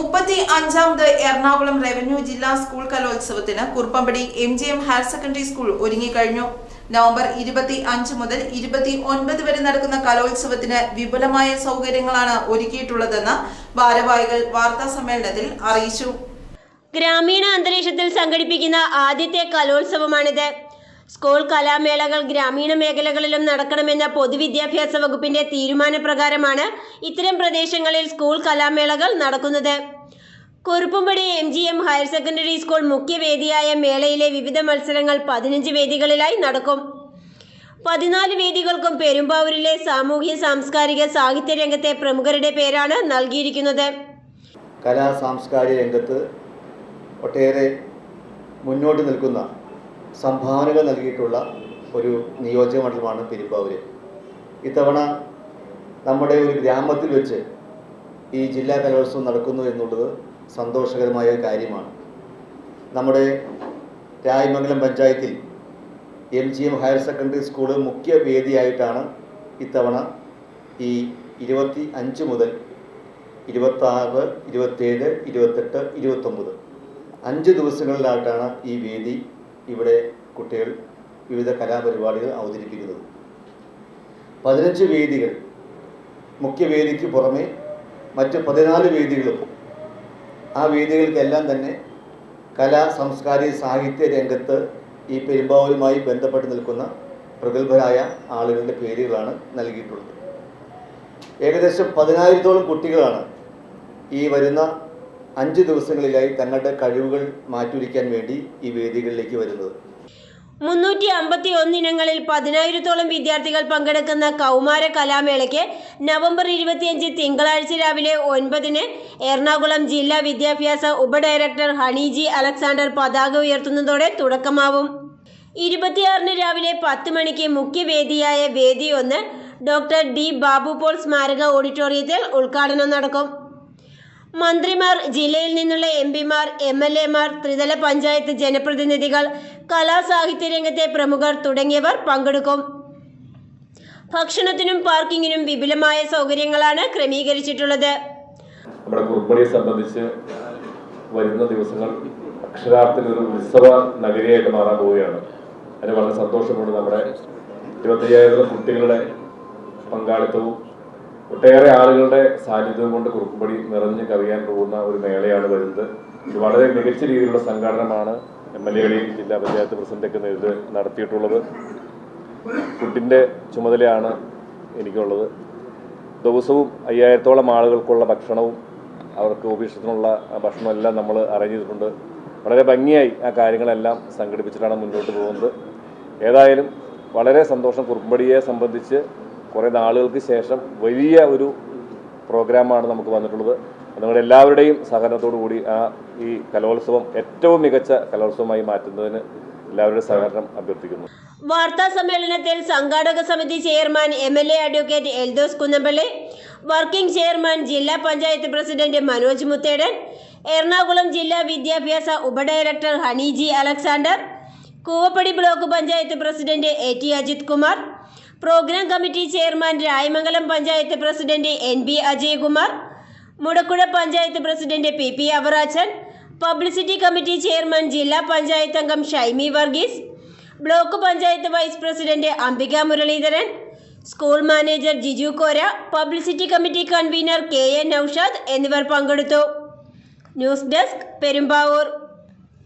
മുപ്പത്തി അഞ്ചാമത് എറണാകുളം റവന്യൂ ജില്ലാ സ്കൂൾ കലോത്സവത്തിന് Kuruppampady M G M higher secondary school ഒരുങ്ങിക്കഴിഞ്ഞു നവംബർ ഇരുപത്തി അഞ്ച് മുതൽ ഇരുപത്തി ഒൻപത് വരെ നടക്കുന്ന കലോത്സവത്തിന് വിപുലമായ സൗകര്യങ്ങളാണ് ഒരുക്കിയിട്ടുള്ളതെന്ന് ഭാരവാഹികൾ വാർത്താ സമ്മേളനത്തിൽ അറിയിച്ചു. ഗ്രാമീണ അന്തരീക്ഷത്തിൽ സംഘടിപ്പിക്കുന്ന ആദ്യത്തെ കലോത്സവമാണിത്. സ്കൂൾ കലാമേളകൾ ഗ്രാമീണ മേഖലകളിലും നടക്കണമെന്ന പൊതുവിദ്യാഭ്യാസ വകുപ്പിന്റെ തീരുമാനപ്രകാരമാണ് ഇത്തരം പ്രദേശങ്ങളിൽ സ്കൂൾ കലാമേളകൾ നടക്കുന്നത്. Kuruppampady M G M higher secondary school മുഖ്യവേദിയായ മേളയിലെ വിവിധ മത്സരങ്ങൾ പതിനഞ്ച് വേദികളിലായി നടക്കും. പതിനാല് വേദികൾക്കും പെരുമ്പാവൂരിലെ സാമൂഹ്യ സാംസ്കാരിക സാഹിത്യ രംഗത്തെ പ്രമുഖരുടെ പേരാണ് നൽകിയിരിക്കുന്നത്. കലാ സാംസ്കാരിക രംഗത്ത് ഒട്ടേറെ മുന്നോട്ട് നിൽക്കുന്ന സംഭാവനകൾ നൽകിയിട്ടുള്ള ഒരു നിയോജക മണ്ഡലമാണ് പെരുമ്പാവൂര്. ഇത്തവണ നമ്മുടെ ഒരു ഗ്രാമത്തിൽ വെച്ച് ഈ ജില്ലാ കലോത്സവം നടക്കുന്നു എന്നുള്ളത് സന്തോഷകരമായ കാര്യമാണ്. നമ്മുടെ രായമംഗലം പഞ്ചായത്തിൽ M G M higher secondary school മുഖ്യ വേദിയായിട്ടാണ് ഇത്തവണ ഈ ഇരുപത്തി അഞ്ച് മുതൽ ഇരുപത്താറ് ഇരുപത്തേഴ് ഇരുപത്തെട്ട് ഇരുപത്തൊമ്പത്. അഞ്ച് ദിവസങ്ങളിലായിട്ടാണ് ഈ വേദി ഇവിടെ കുട്ടികൾ വിവിധ കലാപരിപാടികൾ അവതരിപ്പിക്കുന്നത്. പതിനഞ്ച് വേദികൾ. മുഖ്യവേദിക്ക് പുറമെ മറ്റ് പതിനാല് വേദികളും ആ വേദികൾക്കെല്ലാം തന്നെ കലാ സാംസ്കാരിക സാഹിത്യ രംഗത്ത് ഈ പെരുമ്പാവൂരുമായി ബന്ധപ്പെട്ട് നിൽക്കുന്ന പ്രഗത്ഭരായ ആളുകളുടെ പേരുകളാണ് നൽകിയിട്ടുള്ളത്. ഏകദേശം പതിനായിരത്തോളം കുട്ടികളാണ് ഈ വരുന്ന അഞ്ച് ദിവസങ്ങളിലായി തങ്ങളുടെ കഴിവുകൾ മാറ്റുരയ്ക്കാൻ വേണ്ടി ഈ വേദികളിലേക്ക് വരുന്നത്. മുന്നൂറ്റി അമ്പത്തി ഒന്നിനങ്ങളിൽ പതിനായിരത്തോളം വിദ്യാർത്ഥികൾ പങ്കെടുക്കുന്ന കൗമാര കലാമേളയ്ക്ക് നവംബർ ഇരുപത്തിയഞ്ച് തിങ്കളാഴ്ച രാവിലെ ഒൻപതിന് എറണാകുളം ജില്ലാ വിദ്യാഭ്യാസ ഉപഡയറക്ടർ ഹണിജി അലക്സാണ്ടർ പതാക ഉയർത്തുന്നതോടെ തുടക്കമാവും. ഇരുപത്തിയാറിന് രാവിലെ പത്ത് മണിക്ക് മുഖ്യവേദിയായ വേദി ഒന്ന് ഡോക്ടർ ഡി ബാബു പോൾ സ്മാരക ഓഡിറ്റോറിയത്തിൽ ഉദ്ഘാടനം നടക്കും. മന്ത്രിമാർ ജില്ലയിൽ നിന്നുള്ള എം പിമാർ എം എൽ എമാർ ത്രിതല പഞ്ചായത്ത് ജനപ്രതിനിധികൾ കലാസാഹിത്യ രംഗത്തെ പ്രമുഖർ തുടങ്ങിയവർ പങ്കെടുക്കും. ഭക്ഷണത്തിനും പാർക്കിങ്ങിനും വിപുലമായ സൗകര്യങ്ങളാണ് ക്രമീകരിച്ചിട്ടുള്ളത്. നമ്മുടെ കുറുപ്പടിയെ സംബന്ധിച്ച് വരുന്ന ദിവസങ്ങൾ അക്ഷരാർത്ഥത്തിൽ ഒരു ഉത്സവ നഗരിയായിട്ട് മാറാൻ പോവുകയാണ്. അതിന് വളരെ സന്തോഷമുണ്ട് നമ്മുടെ ഇരുപത്തയ്യായിരം കുട്ടികളുടെ പങ്കാളിത്തവും ഒട്ടേറെ ആളുകളുടെ സാന്നിധ്യം കൊണ്ട് കുറുക്കുംപടി നിറഞ്ഞു കവിയാൻ പോകുന്ന ഒരു മേളയാണ് വരുന്നത്. ഇത് വളരെ മികച്ച രീതിയിലുള്ള സംഘടനമാണ് എം എൽ എകളെയും ജില്ലാ പഞ്ചായത്ത് പ്രസിഡന്റൊക്കെ നേരിട്ട് നടത്തിയിട്ടുള്ളത്. ഫുഡിന്റെ ചുമതലയാണ് എനിക്കുള്ളത്. ദിവസവും അയ്യായിരത്തോളം ആളുകൾക്കുള്ള ഭക്ഷണവും അവർക്ക് ഉപേക്ഷത്തിനുള്ള ഭക്ഷണം എല്ലാം നമ്മൾ അറേഞ്ച് ചെയ്തിട്ടുണ്ട് വളരെ ഭംഗിയായി ആ കാര്യങ്ങളെല്ലാം സംഘടിപ്പിച്ചിട്ടാണ് മുന്നോട്ട് പോകുന്നത്. ഏതായാലും വളരെ സന്തോഷം കുറുമ്പടിയെ സംബന്ധിച്ച് കുറേ നാളുകൾക്ക് ശേഷം വലിയ ഒരു പ്രോഗ്രാമാണ് നമുക്ക് വന്നിട്ടുള്ളത്. നിങ്ങളുടെ എല്ലാവരുടെയും സഹകരണത്തോടു കൂടി ആ ഈ കലോത്സവം ഏറ്റവും മികച്ച കലോത്സവമായി മാറ്റുന്നതിന് എല്ലാവരുടെയും സഹകരണം അഭ്യർത്ഥിക്കുന്നു. വാർത്താ സമ്മേളനത്തിൽ സംഘാടക സമിതി chairman M L A advocate Eldhose Kunnappilly working chairman ജില്ലാ പഞ്ചായത്ത് പ്രസിഡന്റ് മനോജ് മുത്തേടൻ എറണാകുളം ജില്ലാ വിദ്യാഭ്യാസ ഉപഡയറക്ടർ Honey G Alexander Koovappady block panchayat president A T Ajith Kumar programme committee chairman Rayamangalam panchayat president N B Ajayakumar Mudakuzha panchayat president P P Avarachan publicity committee chairman ജില്ലാ പഞ്ചായത്ത് അംഗം Shaimy Varghese block panchayat vice president Ambika Muraleedharan school manager Jiju Kora publicity committee convener K A Naushad എന്നിവർ പങ്കെടുത്തു. News desk Perumbavoor.